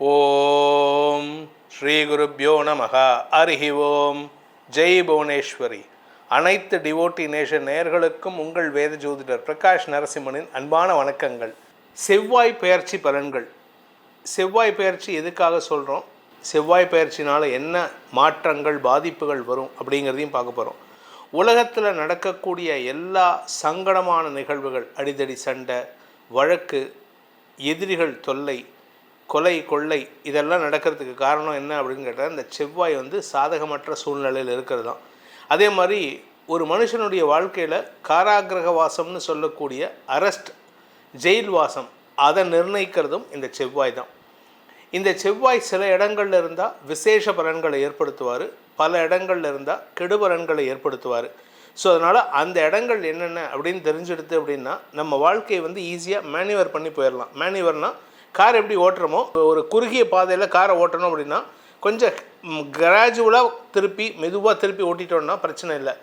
ஓம் ஸ்ரீ குருப்யோ நமக அருகி ஓம். ஜெய் புவனேஸ்வரி. அனைத்து devotee nation நேயர்களுக்கும் உங்கள் வேத ஜோதிடர் பிரகாஷ் நரசிம்மனின் அன்பான வணக்கங்கள். செவ்வாய் பெயர்ச்சி பலன்கள். செவ்வாய் பெயர்ச்சி எதுக்காக சொல்கிறோம் செவ்வாய் பெயர்ச்சினால் என்ன மாற்றங்கள் பாதிப்புகள் வரும் அப்படிங்கிறதையும் பார்க்க போகிறோம் உலகத்தில் நடக்கக்கூடிய எல்லா சங்கடமான நிகழ்வுகள் அடிதடி சண்டை வழக்கு எதிரிகள் தொல்லை கொலை கொள்ளை இதெல்லாம் நடக்கிறதுக்கு காரணம் என்ன அப்படின்னு கேட்டால் இந்த செவ்வாய் வந்து சாதகமற்ற சூழ்நிலையில் இருக்கிறது தான். அதே மாதிரி ஒரு மனுஷனுடைய வாழ்க்கையில் காராகிரக வாசம்னு சொல்லக்கூடிய அரெஸ்ட் ஜெயில் வாசம் அதை நிர்ணயிக்கிறதும் இந்த செவ்வாய் தான். இந்த செவ்வாய் சில இடங்கள்ல இருந்தால் விசேஷ பலன்களை ஏற்படுத்துவார் பல இடங்களில் இருந்தால் கெடு பலன்களை ஏற்படுத்துவார். ஸோ அதனால் அந்த இடங்கள் என்னென்ன அப்படின்னு தெரிஞ்செடுத்து அப்படின்னா நம்ம வாழ்க்கையை வந்து ஈஸியாக மேனுவர் பண்ணி போயிடலாம் மேனுவர்னால் கார் எப்படி ஓட்டுறோமோ ஒரு குறுகிய பாதையில் காரை ஓட்டணும் அப்படின்னா கொஞ்சம் கிராஜுவலாக திருப்பி மெதுவாக திருப்பி ஓட்டிட்டோம்னா பிரச்சனை இல்லை.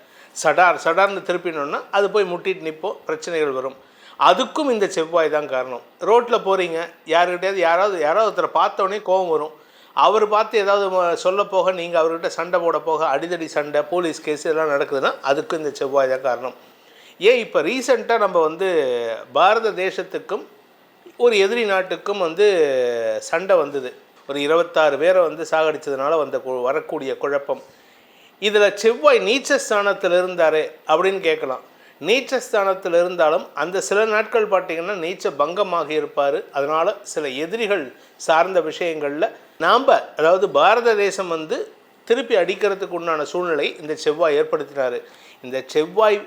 சடார் சடார்னு திருப்பினோன்னா அது போய் முட்டிட்டு நிற்போம் பிரச்சனைகள் வரும். அதுக்கும் இந்த செவ்வாய் தான் காரணம். ரோட்டில் போகிறீங்க யாருக்கிட்டையாவது யாராவது யாராவது ஒருத்தரை பார்த்தோன்னே கோபம் வரும். அவர் பார்த்து ஏதாவது சொல்ல போக நீங்கள் அவர்கிட்ட சண்டை போட போக அடிதடி சண்டை போலீஸ் கேஸ் இதெல்லாம் நடக்குதுன்னா அதுக்கும் இந்த செவ்வாய் தான் காரணம். ஏன் இப்போ ரீசெண்டாக நம்ம வந்து பாரத தேசத்துக்கும் ஒரு எதிரி நாட்டுக்கும் வந்து சண்டை வந்தது. ஒரு இருபத்தாறு பேரை வந்து சாகடித்ததுனால வந்த வரக்கூடிய குழப்பம். இதில் செவ்வாய் நீச்சஸ்தானத்தில் ஸ்தானத்தில் இருந்தாரே அப்படின்னு கேட்கலாம். நீச்சஸ்தானத்தில் இருந்தாலும் அந்த சில நாட்கள் பார்த்தீங்கன்னா நீச்ச பங்கமாக இருப்பார். அதனால் சில எதிரிகள் சார்ந்த விஷயங்களில் நாம் அதாவது பாரத தேசம் வந்து திருப்பி அடிக்கிறதுக்கு உண்டான சூழ்நிலை இந்த செவ்வாய் ஏற்படுத்தினார். இந்த செவ்வாய்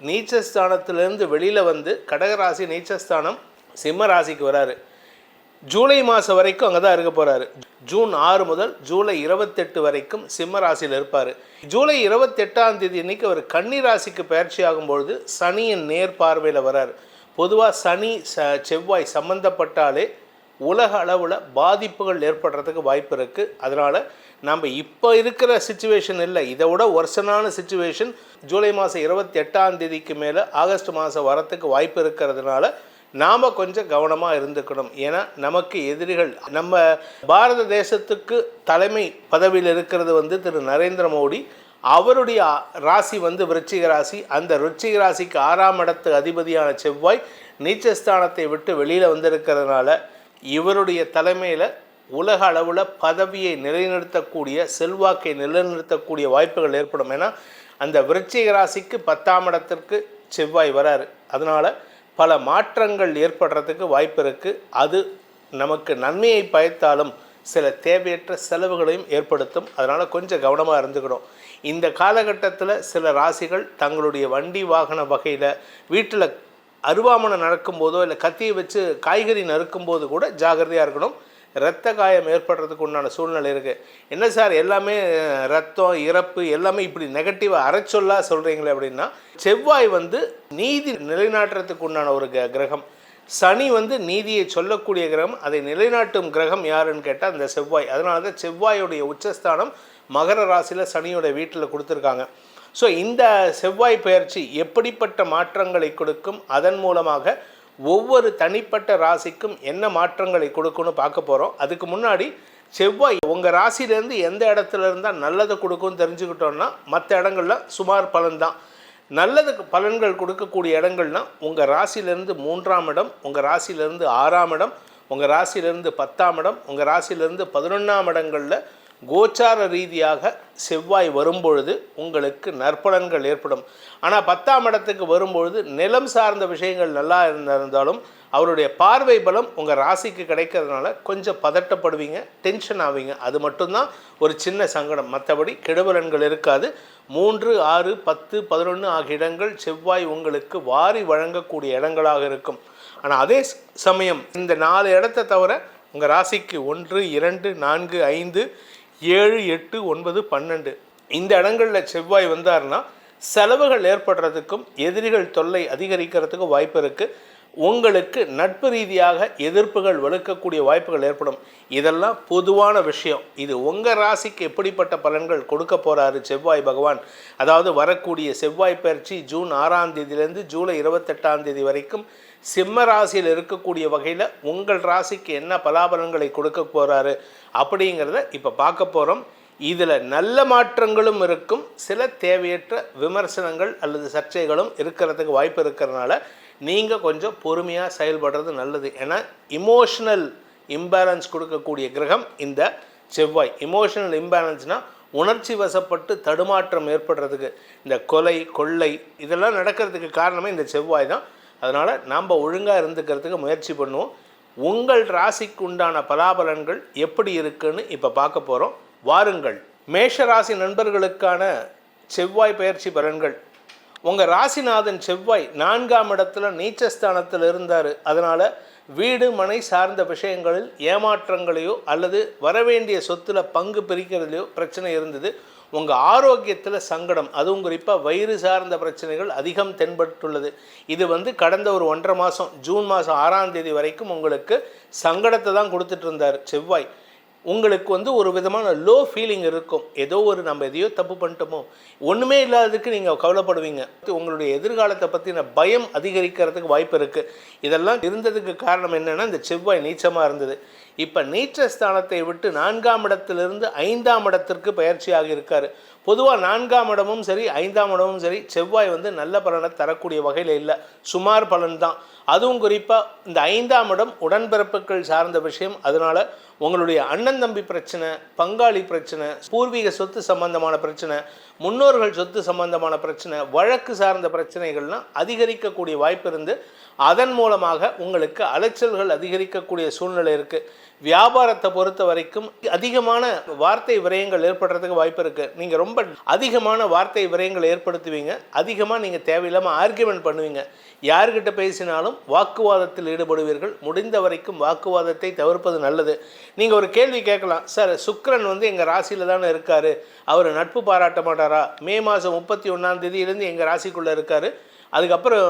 நீச்சஸ்தானத்திலிருந்து வெளியில் வந்து கடகராசி நீச்சஸ்தானம் சிம்ம ராசிக்கு வராரு. ஜூலை மாதம் வரைக்கும் அங்கே தான் இருக்க போகிறாரு ஜூன் ஆறு முதல் ஜூலை இருபத்தெட்டு வரைக்கும் சிம்ம ராசியில் இருப்பார். ஜூலை இருபத்தெட்டாம் தேதி இன்றைக்கி அவர் கன்னி ராசிக்கு பயிற்சி ஆகும்பொழுது சனியின் நேர் பார்வையில் வரார். பொதுவாக சனி ச செவ்வாய் சம்மந்தப்பட்டாலே உலக அளவில் பாதிப்புகள் ஏற்படுறதுக்கு வாய்ப்பு இருக்குது அதனால் நம்ம இப்போ இருக்கிற சுச்சுவேஷன் இல்லை இதை விட ஒர்சனான சுச்சுவேஷன் ஜூலை மாதம் இருபத்தி எட்டாம் தேதிக்கு மேலே ஆகஸ்ட் மாதம் வரத்துக்கு வாய்ப்பு இருக்கிறதுனால நாம் கொஞ்சம் கவனமாக இருந்துக்கணும். ஏன்னா நமக்கு எதிரிகள் நம்ம பாரத தேசத்துக்கு தலைமை பதவியில் இருக்கிறது வந்து திரு நரேந்திர மோடி. அவருடைய ராசி வந்து விருச்சிக ராசி. அந்த விருச்சிக ராசிக்கு ஆறாம் இடத்து அதிபதியான செவ்வாய் நீச்சஸ்தானத்தை விட்டு வெளியில் வந்திருக்கிறதுனால இவருடைய தலைமையில் உலக அளவில் பதவியை நிலைநிறுத்தக்கூடிய செல்வாக்கை நிலைநிறுத்தக்கூடிய வாய்ப்புகள் ஏற்படும். ஏன்னா அந்த விருச்சிக ராசிக்கு பத்தாம் இடத்திற்கு செவ்வாய் வராரு. அதனால் பல மாற்றங்கள் ஏற்படுறதுக்கு வாய்ப்பு இருக்குது அது நமக்கு நன்மையை பயத்தாலும் சில தேவையற்ற செலவுகளையும் ஏற்படுத்தும். அதனால் கொஞ்சம் கவனமாக இருந்துக்கணும். இந்த காலகட்டத்தில் சில ராசிகள் தங்களுடைய வண்டி வாகன வகையில் வீட்டில் அருவாமனை நடக்கும்போதோ இல்லை கத்தியை வச்சு காய்கறி நறுக்கும்போது கூட ஜாகிரதையாக இருக்கணும். இரத்த காயம் ஏற்படுறதுக்கு உண்டான சூழ்நிலை இருக்குது என்ன சார் எல்லாமே ரத்தம் இறப்பு எல்லாமே இப்படி நெகட்டிவாக அரைச்சொல்லாக சொல்கிறீங்களே அப்படின்னா செவ்வாய் வந்து நீதி நிலைநாட்டுறதுக்கு உண்டான ஒரு க- கிரகம். சனி வந்து நீதியை சொல்லக்கூடிய கிரகம் அதை நிலைநாட்டும் கிரகம் யாருன்னு கேட்டால் அந்த செவ்வாய். அதனால தான் செவ்வாயுடைய உச்சஸ்தானம் மகர ராசியில் சனியோட வீட்டில் கொடுத்துருக்காங்க. ஸோ இந்த செவ்வாய் பயிற்சி எப்படிப்பட்ட மாற்றங்களை கொடுக்கும்? அதன் மூலமாக ஒவ்வொரு தனிப்பட்ட ராசிக்கும் என்ன மாற்றங்களை கொடுக்குன்னு பார்க்க போகிறோம் அதுக்கு முன்னாடி செவ்வாய் உங்கள் ராசிலேருந்து எந்த இடத்துல இருந்தால் நல்லதை கொடுக்கும்னு தெரிஞ்சுக்கிட்டோன்னா மற்ற இடங்கள்ல சுமார் பலன்தான் நல்லதுக்கு பலன்கள் கொடுக்கக்கூடிய இடங்கள்னா உங்கள் ராசியிலேருந்து மூன்றாம் இடம் உங்கள் ராசியிலேருந்து ஆறாம் இடம் உங்கள் ராசியிலேருந்து பத்தாம் இடம் உங்கள் ராசியிலேருந்து பதினொன்றாம் இடங்களில் கோச்சார ரீதியாக செவ்வாய் வரும்பொழுது உங்களுக்கு நற்பலன்கள் ஏற்படும். ஆனால் பத்தாம் இடத்துக்கு வரும்பொழுது நிலம் சார்ந்த விஷயங்கள் நல்லா இருந்திருந்தாலும் அவருடைய பார்வை பலம் உங்கள் ராசிக்கு கிடைக்கிறதுனால கொஞ்சம் பதட்டப்படுவீங்க டென்ஷன் ஆவீங்க. அது மட்டும்தான் ஒரு சின்ன சங்கடம். மற்றபடி கெடுபலன்கள் இருக்காது. மூன்று ஆறு பத்து பதினொன்று ஆகிய இடங்கள் செவ்வாய் உங்களுக்கு வாரி வழங்கக்கூடிய இடங்களாக இருக்கும். ஆனால் அதே சமயம் இந்த நாலு இடத்த தவிர உங்கள் ராசிக்கு ஒன்று இரண்டு நான்கு ஐந்து ஏழு எட்டு ஒன்பது பன்னெண்டு. இந்த இடங்களில் செவ்வாய் வந்தாருன்னா செலவுகள் ஏற்படுறதுக்கும் எதிரிகள் தொல்லை அதிகரிக்கிறதுக்கும் வாய்ப்பு இருக்குது உங்களுக்கு நட்பு ரீதியாக எதிர்ப்புகள் வலுக்கக்கூடிய வாய்ப்புகள் ஏற்படும். இதெல்லாம் பொதுவான விஷயம். இது உங்கள் ராசிக்கு எப்படிப்பட்ட பலன்கள் கொடுக்க போகிறாரு செவ்வாய் பகவான்? அதாவது வரக்கூடிய செவ்வாய் பயிற்சி ஜூன் ஆறாம் தேதியிலேருந்து ஜூலை இருபத்தெட்டாம் தேதி வரைக்கும் சிம்ம ராசியில் இருக்கக்கூடிய வகையில் உங்கள் ராசிக்கு என்ன பலாபலன்களை கொடுக்க போகிறாரு அப்படிங்கிறத இப்போ பார்க்க போகிறோம் இதில் நல்ல மாற்றங்களும் இருக்கும். சில தேவையற்ற விமர்சனங்கள் அல்லது சர்ச்சைகளும் இருக்கிறதுக்கு வாய்ப்பு இருக்கிறதுனால நீங்கள் கொஞ்சம் பொறுமையாக செயல்படுறது நல்லது. ஏன்னா இமோஷனல் இம்பேலன்ஸ் கொடுக்கக்கூடிய கிரகம் இந்த செவ்வாய். இமோஷனல் இம்பேலன்ஸ்னால் உணர்ச்சி வசப்பட்டு தடுமாற்றம் ஏற்படுறதுக்கு. இந்த கொலை கொள்ளை இதெல்லாம் நடக்கிறதுக்கு காரணமே இந்த செவ்வாய் தான். அதனால் நாம் ஒழுங்காக இருந்துக்கிறதுக்கு முயற்சி பண்ணுவோம். உங்கள் ராசிக்கு உண்டான பலாபலன்கள் எப்படி இருக்குன்னு இப்போ பார்க்க போகிறோம் வாருங்கள். மேஷ ராசி நண்பர்களுக்கான செவ்வாய் பயிற்சி பலன்கள். உங்கள் ராசிநாதன் செவ்வாய் நான்காம் இடத்துல நீச்சஸ்தானத்தில் இருந்தார். அதனால் வீடு மனை சார்ந்த விஷயங்களில் ஏமாற்றங்களையோ அல்லது வரவேண்டிய சொத்துல பங்கு பிரிக்கிறதுலையோ பிரச்சனை இருந்தது. உங்கள் ஆரோக்கியத்தில் சங்கடம். அதுவும் குறிப்பாக வயிறு சார்ந்த பிரச்சனைகள் அதிகம் தென்பட்டுள்ளது. இது வந்து கடந்த ஒரு ஒன்றரை மாதம் ஜூன் மாதம் ஆறாம் தேதி வரைக்கும் உங்களுக்கு சங்கடத்தை தான் கொடுத்துட்டு இருந்தார் செவ்வாய். உங்களுக்கு வந்து ஒரு விதமான லோ ஃபீலிங் இருக்கும். ஏதோ ஒரு நம்ம எதையோ தப்பு பண்ணிட்டோமோ ஒன்றுமே இல்லாததுக்கு நீங்கள் கவலைப்படுவீங்க. உங்களுடைய எதிர்காலத்தை பற்றின பயம் அதிகரிக்கிறதுக்கு வாய்ப்பு இருக்குது இதெல்லாம் இருந்ததுக்கு காரணம் என்னென்னா இந்த செவ்வாய் நீச்சமாக இருந்தது. இப்போ நீச்ச ஸ்தானத்தை விட்டு நான்காம் இடத்திலிருந்து ஐந்தாம் இடத்திற்கு பயிற்சியாக இருக்கார். பொதுவாக நான்காம் இடமும் சரி ஐந்தாம் இடமும் சரி செவ்வாய் வந்து நல்ல பலனை தரக்கூடிய வகையில் இல்லை. சுமார் பலன் தான் அதுவும் குறிப்பாக இந்த ஐந்தாம் இடம் உடன்பிறப்புகள் சார்ந்த விஷயம். அதனால் உங்களுடைய அண்ணன் தம்பி பிரச்சனை பங்காளி பிரச்சனை பூர்வீக சொத்து சம்பந்தமான பிரச்சனை முன்னோர்கள் சொத்து சம்பந்தமான பிரச்சனை வழக்கு சார்ந்த பிரச்சனைகள்லாம் அதிகரிக்கக்கூடிய வாய்ப்பு இருந்து அதன் மூலமாக உங்களுக்கு அலைச்சல்கள் அதிகரிக்கக்கூடிய சூழ்நிலை இருக்குது வியாபாரத்தை பொறுத்த வரைக்கும் அதிகமான வார்த்தை விரயங்கள் ஏற்படுறதுக்கு வாய்ப்பு இருக்குது நீங்கள் ரொம்ப அதிகமான வார்த்தை விரயங்களை ஏற்படுத்துவீங்க. அதிகமாக நீங்கள் தேவையில்லாமல் ஆர்கியூமெண்ட் பண்ணுவீங்க. யார்கிட்ட பேசினாலும் வாக்குவாதத்தில் ஈடுபடுவீர்கள். முடிந்த வரைக்கும் வாக்குவாதத்தை தவிர்ப்பது நல்லது. நீங்கள் ஒரு கேள்வி கேட்கலாம். சார் சுக்ரன் வந்து எங்கள் ராசியில் தானே இருக்கார்? அவர் நட்பு பாராட்ட மாட்டார்? மே மாதம் முப்பத்தி ஒன்றாம் தேதியிலேருந்து எங்கள் ராசிக்குள்ளே இருக்கார். அதுக்கப்புறம்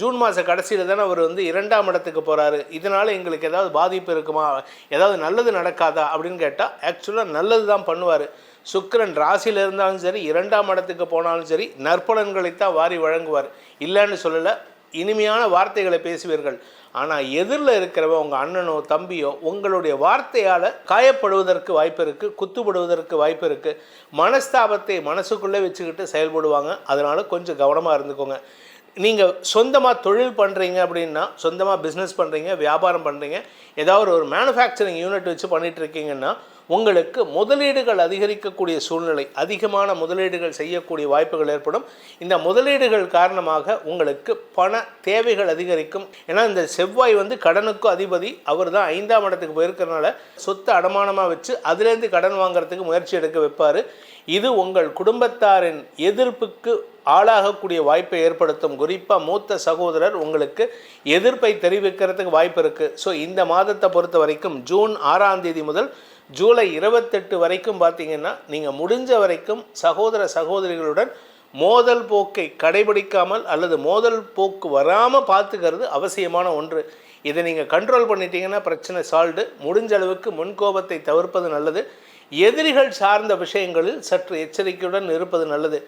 ஜூன் மாத கடைசியில் தானே அவர் வந்து இரண்டாம் இடத்துக்கு போகிறாரு இதனால் எங்களுக்கு ஏதாவது பாதிப்பு இருக்குமா? ஏதாவது நல்லது நடக்காதா? அப்படின்னு கேட்டால் ஆக்சுவலாக நல்லது தான் பண்ணுவார். சுக்கரன் ராசியில் இருந்தாலும் சரி இரண்டாம் இடத்துக்கு போனாலும் சரி நற்பலன்களைத்தான் வாரி வழங்குவார். இல்லைன்னு சொல்லலை இனிமையான வார்த்தைகளை பேசுவீர்கள். ஆனால் எதிரில் இருக்கிறவ உங்கள் அண்ணனோ தம்பியோ உங்களுடைய வார்த்தையால் காயப்படுவதற்கு வாய்ப்பு இருக்குது குத்துப்படுவதற்கு வாய்ப்பு இருக்குது மனஸ்தாபத்தை மனசுக்குள்ளே வச்சுக்கிட்டு செயல்படுவாங்க. அதனால் கொஞ்சம் கவனமாக இருந்துக்கோங்க. நீங்கள் சொந்தமாக தொழில் பண்ணுறீங்க அப்படின்னா சொந்தமாக பிஸ்னஸ் பண்ணுறீங்க வியாபாரம் பண்ணுறீங்க ஏதாவது ஒரு மேனுஃபேக்சரிங் யூனிட் வச்சு பண்ணிகிட்டு இருக்கீங்கன்னா உங்களுக்கு முதலீடுகள் அதிகரிக்கக்கூடிய சூழ்நிலை அதிகமான முதலீடுகள் செய்யக்கூடிய வாய்ப்புகள் ஏற்படும். இந்த முதலீடுகள் காரணமாக உங்களுக்கு பண தேவைகள் அதிகரிக்கும். ஏன்னா இந்த செவ்வாய் வந்து கடனுக்கும் அதிபதி. அவர் தான் ஐந்தாம் இடத்துக்கு போயிருக்கிறனால சொத்து அடமானமாக வச்சு அதுலேருந்து கடன் வாங்குறதுக்கு முயற்சி எடுக்க வைப்பார். இது உங்கள் குடும்பத்தாரின் எதிர்ப்புக்கு ஆளாகக்கூடிய வாய்ப்பை ஏற்படுத்தும். குறிப்பாக மூத்த சகோதரர் உங்களுக்கு எதிர்ப்பை தெரிவிக்கிறதுக்கு வாய்ப்பு இருக்குது ஸோ இந்த மாதத்தை பொறுத்த வரைக்கும் ஜூன் ஆறாம் தேதி முதல் ஜூலை இருபத்தெட்டு வரைக்கும் பார்த்தீங்கன்னா நீங்கள் முடிஞ்ச வரைக்கும் சகோதர சகோதரிகளுடன் மோதல் போக்கை கடைபிடிக்காமல் அல்லது மோதல் போக்கு வராமல் பார்த்துக்கிறது அவசியமான ஒன்று. இதை நீங்கள் கண்ட்ரோல் பண்ணிட்டீங்கன்னா பிரச்சனை சால்வ்டு முடிஞ்ச அளவுக்கு முன்கோபத்தை தவிர்ப்பது நல்லது. எதிரிகள் சார்ந்த விஷயங்களில் சற்று எச்சரிக்கையுடன் இருப்பது நல்லது.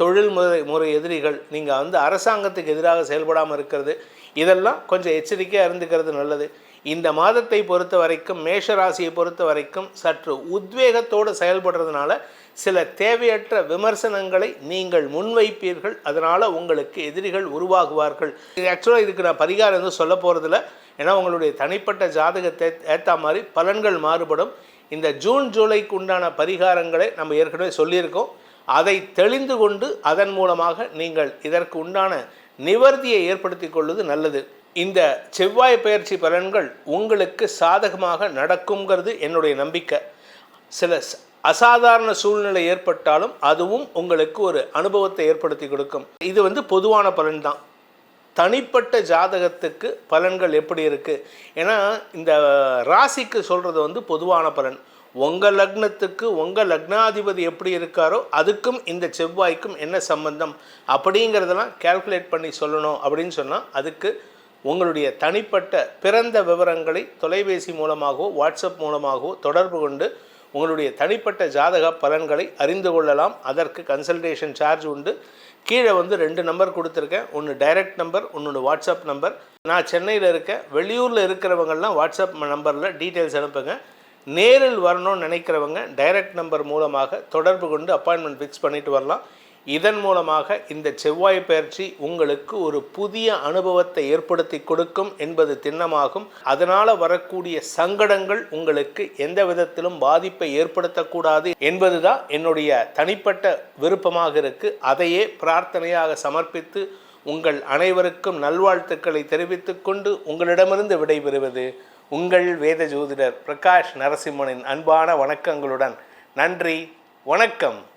தொழில் முறை முறை எதிரிகள் நீங்கள் வந்து அரசாங்கத்துக்கு எதிராக செயல்படாமல் இருக்கிறது. இதெல்லாம் கொஞ்சம் எச்சரிக்கையாக இருந்துக்கிறது நல்லது. இந்த மாதத்தை பொறுத்த வரைக்கும் மேஷ ராசியை பொறுத்த வரைக்கும் சற்று உத்வேகத்தோடு செயல்படுறதுனால சில தேவையற்ற விமர்சனங்களை நீங்கள் முன்வைப்பீர்கள். அதனால் உங்களுக்கு எதிரிகள் உருவாகுவார்கள். இது ஆக்சுவலாக இதுக்கு நான் பரிகாரம் எதுவும் சொல்ல போகிறதில்ல ஏன்னா உங்களுடைய தனிப்பட்ட ஜாதகத்தை ஏற்ற மாதிரி பலன்கள் மாறுபடும். இந்த ஜூன் ஜூலைக்கு உண்டான பரிகாரங்களை நம்ம ஏற்கனவே சொல்லியிருக்கோம். அதை தெளிந்து கொண்டு அதன் மூலமாக நீங்கள் இதற்கு உண்டான நிவர்த்தியை ஏற்படுத்தி கொள்வது நல்லது. இந்த செவ்வாய் பயிற்சி பலன்கள் உங்களுக்கு சாதகமாக நடக்குங்கிறது என்னுடைய நம்பிக்கை. சில அசாதாரண சூழ்நிலை ஏற்பட்டாலும் அதுவும் உங்களுக்கு ஒரு அனுபவத்தை ஏற்படுத்தி கொடுக்கும். இது வந்து பொதுவான பலன் தான் தனிப்பட்ட ஜாதகத்துக்கு பலன்கள் எப்படி இருக்குது ஏன்னா இந்த ராசிக்கு சொல்கிறது வந்து பொதுவான பலன். உங்கள் லக்னத்துக்கு உங்கள் லக்னாதிபதி எப்படி இருக்காரோ அதுக்கும் இந்த செவ்வாய்க்கும் என்ன சம்பந்தம்? அப்படிங்கிறதெல்லாம் கேல்குலேட் பண்ணி சொல்லணும் அப்படின்னு சொன்னால் அதுக்கு உங்களுடைய தனிப்பட்ட பிறந்த விவரங்களை தொலைபேசி மூலமாகவோ வாட்ஸ்அப் மூலமாகவோ தொடர்பு கொண்டு உங்களுடைய தனிப்பட்ட ஜாதக பலன்களை அறிந்து கொள்ளலாம். அதற்கு கன்சல்டேஷன் சார்ஜ் உண்டு. கீழே வந்து ரெண்டு நம்பர் கொடுத்துருக்கேன். ஒன்று டைரக்ட் நம்பர் ஒன்று வாட்ஸ்அப் நம்பர் நான் சென்னையில் இருக்கேன். வெளியூரில் இருக்கிறவங்கள்லாம் வாட்ஸ்அப் நம்பரில் டீட்டெயில்ஸ் அனுப்புங்க. நேரில் வரணும்னு நினைக்கிறவங்க டைரக்ட் நம்பர் மூலமாக தொடர்பு கொண்டு அப்பாயின்மெண்ட் ஃபிக்ஸ் பண்ணிட்டு வரலாம். இதன் மூலமாக இந்த செவ்வாய் பயிற்சி உங்களுக்கு ஒரு புதிய அனுபவத்தை ஏற்படுத்தி கொடுக்கும் என்பது திண்ணமாகும். அதனால் வரக்கூடிய சங்கடங்கள் உங்களுக்கு எந்த விதத்திலும் பாதிப்பை ஏற்படுத்தக்கூடாது என்பதுதான் என்னுடைய தனிப்பட்ட விருப்பமாக இருக்கு. அதையே பிரார்த்தனையாக சமர்ப்பித்து உங்கள் அனைவருக்கும் நல்வாழ்த்துக்களை தெரிவித்துக் கொண்டு உங்களிடமிருந்து விடைபெறுவது உங்கள் வேத ஜோதிடர் பிரகாஷ் நரசிம்மனின் அன்பான வணக்கங்களுடன். நன்றி வணக்கம்.